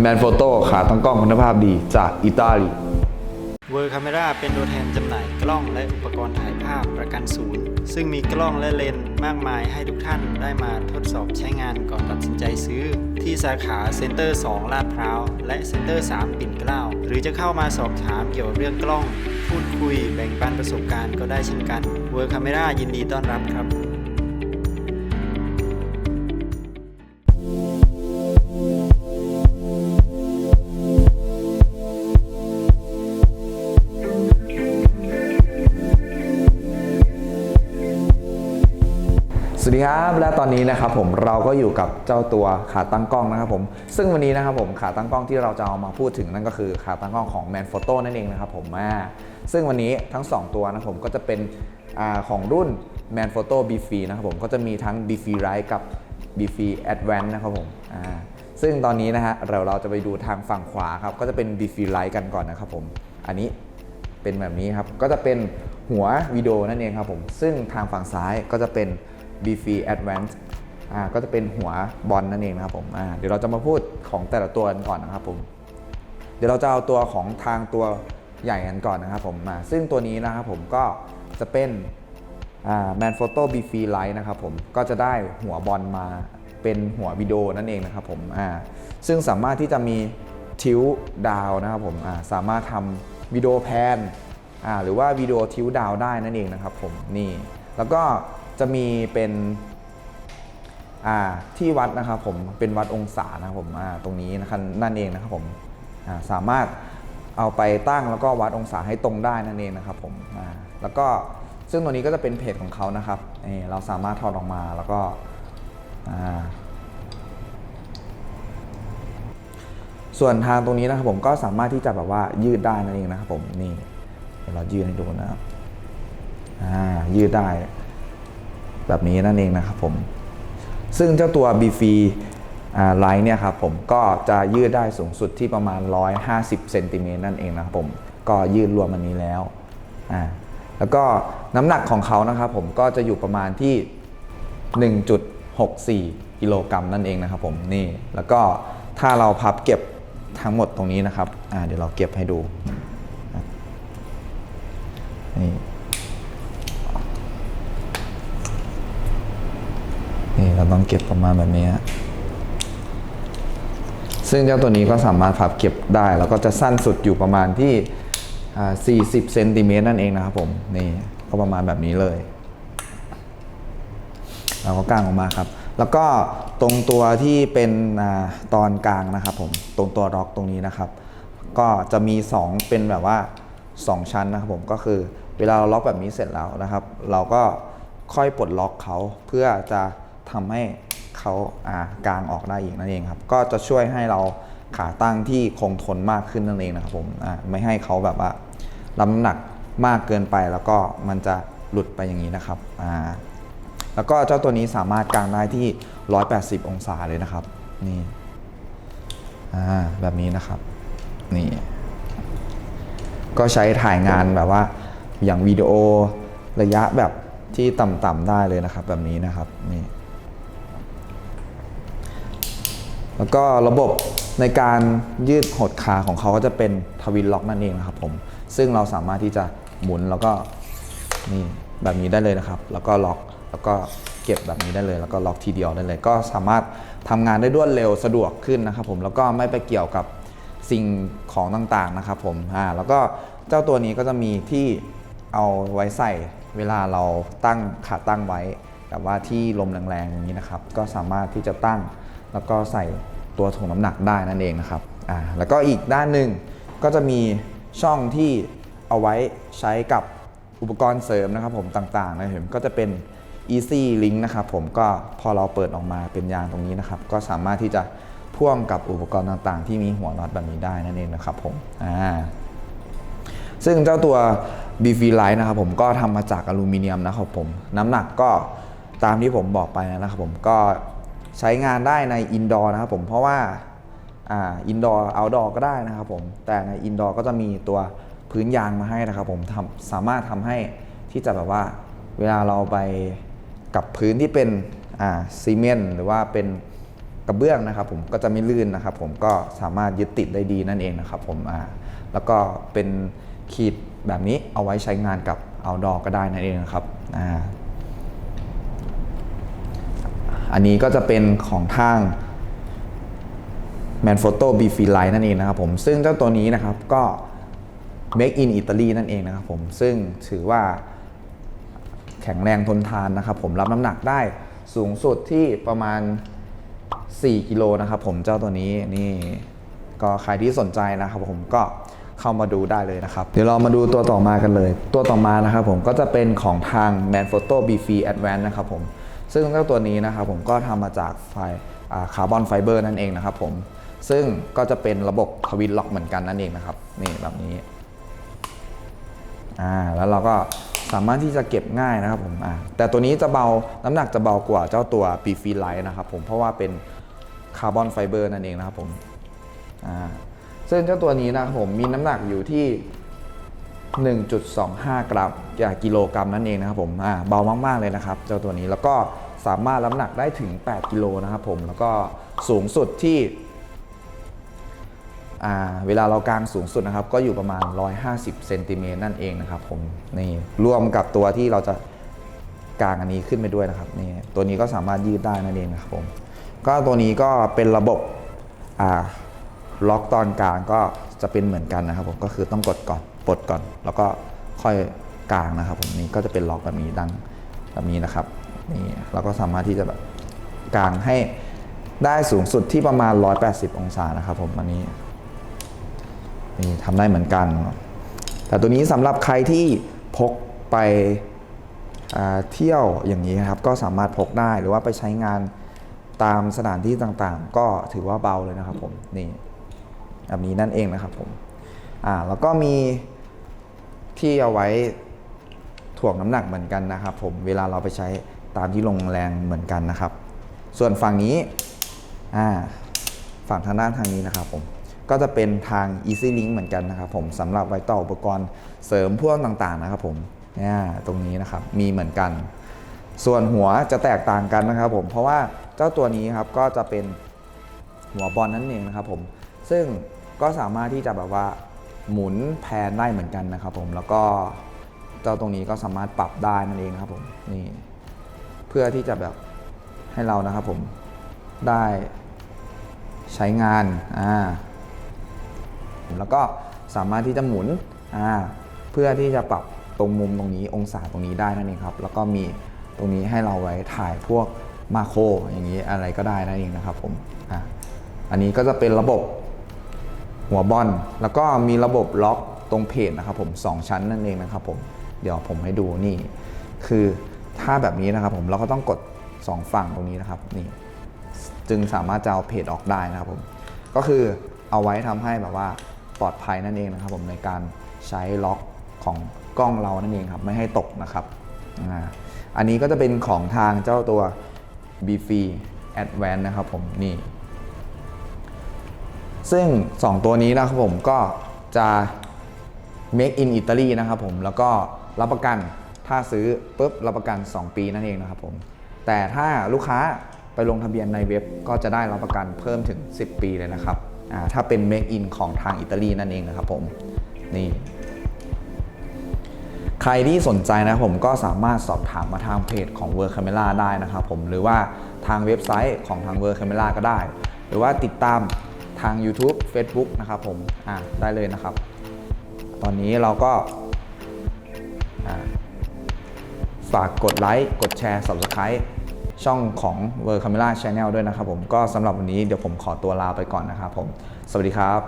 แมนโฟโต้ขาตั้งกล้องคุณภาพดีจากอิตาลีเวอร์คาเมราเป็นตัวแทนจำหน่ายกล้องและอุปกรณ์ถ่ายภาพประกันศูนย์ ซึ่งมีกล้องและเลนส์มากมายให้ทุกท่านได้มาทดสอบใช้งานก่อนตัดสินใจซื้อ ที่สาขาเซ็นเตอร์ 2 ลาดพร้าว และเซ็นเตอร์ 3 ปิ่นเกล้า หรือจะเข้ามาสอบถามเกี่ยวกับเรื่องกล้อง พูดคุยแบ่งปันประสบการณ์ก็ได้เช่นกันเวอร์คาเมรายินดีต้อนรับครับ สวัสดีครับ และตอนนี้นะครับผมเราก็อยู่กับเจ้าตัวขาตั้งกล้องนะครับผมซึ่งวันนี้นะครับผมขาตั้งกล้องที่เราจะเอามาพูดถึงนั่นก็คือขาตั้งกล้องของ Man Photo นั่นเองนะครับผมอ่าซึ่งวันนี้ทั้ง 2 ตัวนะครับผมก็จะเป็นอของรุ่น Man Photo b f นะครับผมก็จะมีทั้ง b f Lite กับ b f Advance นะครับผมอ่าซึ่งตอนนี้นะฮะเราเราจะไปดูทางฝั่งขวาครับก็จะเป็น b f Lite กันก่อนนะครับผมอันนี้เป็นแบบนี้ครับก็จะเป็นหัววิดีโอนั่นเองครับผมซึ่งทางฝั่งซ้ายก็จะเป็น b f Advance อ่าก็จะเป็นหัวบอลนั่นเองนะครับผมอ่าเดี๋ยวเราจะมาพูดของแต่ละตัวกันก่อนนะครับผมเดี๋ยวเราจะเอาตัวของทางตัวใหญ่กันก่อนนะครับผมมาซึ่งตัวนี้นะครับผมก็จะเป็นอ่า Man Photo b f Lite นะครับผมก็จะได้หัวบอลมาเป็นหัววิดีโอนั่นเองนะครับผมอ่าซึ่งสามารถที่จะมีทิวดาวนะครับผมอ่าสามารถทำวิดีโอแพนอ่าหรือว่าวิดีโอทิวดาวได้นั่นเองนะครับผมนี่แล้วก็ จะมีเป็นที่วัดนะครับผมเป็นวัดองศานะครับผมตรงนี้นะครับนั่นเองนะครับผมาสามารถเอาไปตั้งแล้วก็วัดองศาให้ตรงได้นั่นเองนะครับผมแล้วก็ซึ่งตัวนี้ก็จะเป็นเพจของเขานะครับเราสามารถถอดออกมาแล้วก็ส่วนทางตรงนี้นะครับผมก็สามารถที่จะแบบว่ายืดได้นั่นเองนะครับผมนี่เดี๋ยวเรายืดให้ดูนะครับยืดได้ แบบนี้นั่นเองนะครับผม ซึ่งเจ้าตัว b f ไลท์เนี่ยครับผมก็จะยืดได้สูงสุดที่ประมาณ 150เซนติเมตรนั่นเองนะครับผมก็ยืดรวมอันนี้แล้วอ่าแล้วก็น้ำหนักของเขานะครับผมก็จะอยู่ประมาณที่ 1.64กิโลกรัมนั่นเองนะครับผมนี่แล้วก็ถ้าเราพับเก็บทั้งหมดตรงนี้นะครับอ่าเดี๋ยวเราเก็บให้ดู ต้องเก็บประมาณแบบนี้ ซึ่งเจ้าตัวนี้ก็สามารถพับเก็บได้ แล้วก็จะสั้นสุดอยู่ประมาณที่อ่า40 เซนติเมตรนั่นเองนะครับผม นี่ก็ประมาณแบบนี้เลย เราก็กางออกมาครับ แล้วก็ตรงตัวที่เป็นอตอนกลางนะครับผม ตรงตัวล็อกตรงนี้นะครับ ก็จะมี 2 เป็นแบบว่า 2 ชั้นนะครับผมก็คือเวลาเราล็อกแบบนี้เสร็จแล้วนะครับ เราก็ค่อยปลดล็อกเขาเพื่อจะ ทำให้เขาอ่ากางออกได้อีกนั่นเองครับ ก็จะช่วยให้เราขาตั้งที่คงทนมากขึ้นนั่นเองนะครับผมอ่าไม่ให้เขาแบบว่ารับน้ำหนักมากเกินไปแล้วก็มันจะหลุดไปอย่างนี้นะครับอ่าแล้วก็เจ้าตัวนี้สามารถกางได้ที่ 180 องศาเลยนะครับ นี่อ่าแบบนี้นะครับ นี่ ก็ใช้ถ่ายงานแบบว่า อย่างวิดีโอระยะแบบที่ต่ำๆได้เลยนะครับ แบบนี้นะครับ นี่ แล้วก็ระบบในการยืดหดขาของเขาก็จะเป็นทวินล็อกนั่นเองนะครับผมซึ่งเราสามารถที่จะหมุนแล้วก็นี่แบบนี้ได้เลยนะครับ แล้วก็ล็อกแล้วก็เก็บแบบนี้ได้เลย แล้วก็ล็อกทีเดียวได้เลย ก็สามารถทำงานได้รวดเร็วสะดวกขึ้นนะครับผมแล้วก็ไม่ไปเกี่ยวกับสิ่งของต่างๆนะครับผมอ่าแล้วก็เจ้าตัวนี้ก็จะมีที่เอาไว้ใส่เวลาเราตั้งขาตั้งไว้ แต่ว่าที่ลมแรงๆอย่างนี้นะครับ ก็สามารถที่จะตั้ง แล้วก็ใส่ตัวถ่วงน้ำหนักได้นั่นเองนะครับอ่าแล้วก็อีกด้านหนึ่งก็จะมีช่องที่เอาไว้ใช้กับอุปกรณ์เสริมนะครับผมต่างๆนะครับผมก็จะเป็น Easy Link นะครับผมก็พอเราเปิดออกมาเป็นยางตรงนี้นะครับ ก็สามารถที่จะพ่วงกับอุปกรณ์ต่างๆ ที่มีหัวน็อตแบบนี้ได้นั่นเองนะครับผมอ่าซึ่งเจ้าตัว b f Light นะครับผมก็ทำมาจากอลูมิเนียมนะครับผมน้ำหนักก็ตามที่ผมบอกไปนะครับผมก็ ใช้งานได้ในอินดอร์นะครับผมเพราะว่าอ่าอินดอร์เอาดอร์ก็ได้นะครับผมแต่ในอินดอร์ก็จะมีตัวพื้นยางมาให้นะครับผมทำสามารถทำให้ที่จะแบบว่าเวลาเราไปกับพื้นที่เป็นอ่าซีเมนต์หรือว่าเป็นกระเบื้องนะครับผมก็จะไม่ลื่นนะครับผมก็สามารถยึดติดได้ดีนั่นเองนะครับผมอ่าแล้วก็เป็นขีดแบบนี้เอาไว้ใช้งานกับเอาดอก็ได้นั่นเองนะครับ อันนี้ก็จะเป็นของทาง Manfrotto b f i l i นั่นเองนะครับผม ซึ่งเจ้าตัวนี้นะครับก็ make in Italy นั่นเองนะครับผม ซึ่งถือว่าแข็งแรงทนทานนะครับผมรับน้ำหนักได้สูงสุดที่ประมาณ 4 กิโลนะครับผมเจ้าตัวนี้นี่ก็ใครที่สนใจนะครับผมก็เข้ามาดูได้เลยนะครับ เดี๋ยวเรามาดูตัวต่อมากันเลย ตัวต่อมานะครับผมก็จะเป็นของทาง Manfrotto b f i Advance นะครับผม ซึ่งเจ้าตัวนี้นะครับผมก็ทำมาจากไฟคาร์บอนไฟเบอร์นั่นเองนะครับผมซึ่งก็จะเป็นระบบทวินล็อกเหมือนกันนั่นเองนะครับนี่แบบนี้อ่าแล้วเราก็สามารถที่จะเก็บง่ายนะครับผมอ่าแต่ตัวนี้จะเบาน้ำหนักจะเบากว่าเจ้าตัวปีฟีไลท์นะครับผมเพราะว่าเป็นคาร์บอนไฟเบอร์นั่นเองนะครับผมอ่าซึ่งเจ้าตัวนี้นะครับผมมีน้ำหนักอยู่ที่ 1.25 กรัมจากกิโลกรัมนั่นเองนะครับผมอ่าเบามากๆเลยนะครับ เจ้าตัวนี้แล้วก็ สามารถรับน้ำหนักได้ถึง 8 กิโลนะครับผมแล้วก็สูงสุดที่เวลาเรากางสูงสุดนะครับ ก็อยู่ประมาณ 150เซนติเมตรนั่นเองนะครับผมนี่รวมกับตัวที่เราจะกางอันนี้ขึ้นไปด้วยนะครับนี่ตัวนี้ก็สามารถยืดได้นั่นเองนะครับผมก็ตัวนี้ก็เป็นระบบล็อกตอนกลางก็จะเป็นเหมือนกันนะครับผมก็คือต้องกดก่อนปลดก่อน แล้วก็ค่อยกางนะครับผมนี่ก็จะเป็นล็อกแบบนี้ดังแบบนี้นะครับ นี่เราก็สามารถที่จะแบบกางให้ได้สูงสุดที่ประมาณ 180 องศานะครับผมอันนี้นี่ทำได้เหมือนกัน แต่ตัวนี้สำหรับใครที่พกไปเที่ยวอย่างนี้ครับ ก็สามารถพกได้หรือว่าไปใช้งานตามสถานที่ต่างๆ ก็ถือว่าเบาเลยนะครับผมนี่แบบนี้นั่นเองนะครับผมอ่าแล้วก็มีที่เอาไว้ถ่วงน้ำหนักเหมือนกันนะครับผมเวลาเราไปใช้ ตามที่ลงแรงเหมือนกันนะครับ ส่วนฝั่งนี้ฝั่งทางด้านทางนี้นะครับผมก็จะเป็นทาง Easy Link เหมือนกันนะครับผมสำหรับไว้ต่ออุปกรณ์เสริมพวกต่างๆนะครับผมเนี่ยตรงนี้นะครับมีเหมือนกัน ส่วนหัวจะแตกต่างกันนะครับผมเพราะว่าเจ้าตัวนี้ครับก็จะเป็นหัวบอลนั่นเองนะครับผมซึ่งก็สามารถที่จะแบบว่าหมุนแพนได้เหมือนกันนะครับผมแล้วก็เจ้าตรงนี้ก็สามารถปรับได้นั่นเองครับผมนี่ เพื่อที่จะแบบให้เรานะครับผมได้ใช้งานอ่าแล้วก็สามารถที่จะหมุนอ่าเพื่อที่จะปรับตรงมุมตรงนี้องศาตรงนี้ได้นั่นเองครับ แล้วก็มีตรงนี้ให้เราไว้ถ่ายพวกมาโครอย่างนี้อะไรก็ได้นั่นเองนะครับผมอ่าอันนี้ก็จะเป็นระบบหัวบอลแล้วก็มีระบบล็อกตรงเพจนะครับผมสองชั้นนั่นเองนะครับผม เดี๋ยวผมให้ดูนี่ คือ ถ้าแบบนี้นะครับผมเราก็ต้องกดสองฝั่งตรงนี้นะครับนี่จึงสามารถจะเอาเพจออกได้นะครับผมก็คือเอาไว้ทำให้แบบว่าปลอดภัยนั่นเองนะครับผมในการใช้ล็อกของกล้องเรานั่นเองครับไม่ให้ตกนะครับอันนี้ก็จะเป็นของทางเจ้าตัว b f e Advance นะครับผมนี่ ซึ่ง 2 ตัวนี้นะครับผมก็จะ make in Italy นะครับผมแล้วก็รับประกัน ถ้าซื้อปุ๊บรับประกัน 2 ปีนั่นเองนะครับผม แต่ถ้าลูกค้าไปลงทะเบียนในเว็บก็จะได้รับประกันเพิ่มถึง 10 ปีเลยนะครับถ้าเป็น make in ของทางอิตาลีนั่นเองนะครับผมนี่ใครที่สนใจนะผมก็สามารถสอบถามมาทางเพจของ World Camera ได้นะครับผมหรือว่าทางเว็บไซต์ของทาง World Camera ก็ได้ หรือว่าติดตามทาง YouTube Facebook นะครับผมอ่าได้เลยนะครับ ตอนนี้เราก็อ่า ฝากกดไลค์กดแชร์ Subscribe ช่องของ World Camera Channel ด้วยนะครับผมก็สำหรับวันนี้เดี๋ยวผมขอตัวลาไปก่อนนะครับผม สวัสดีครับ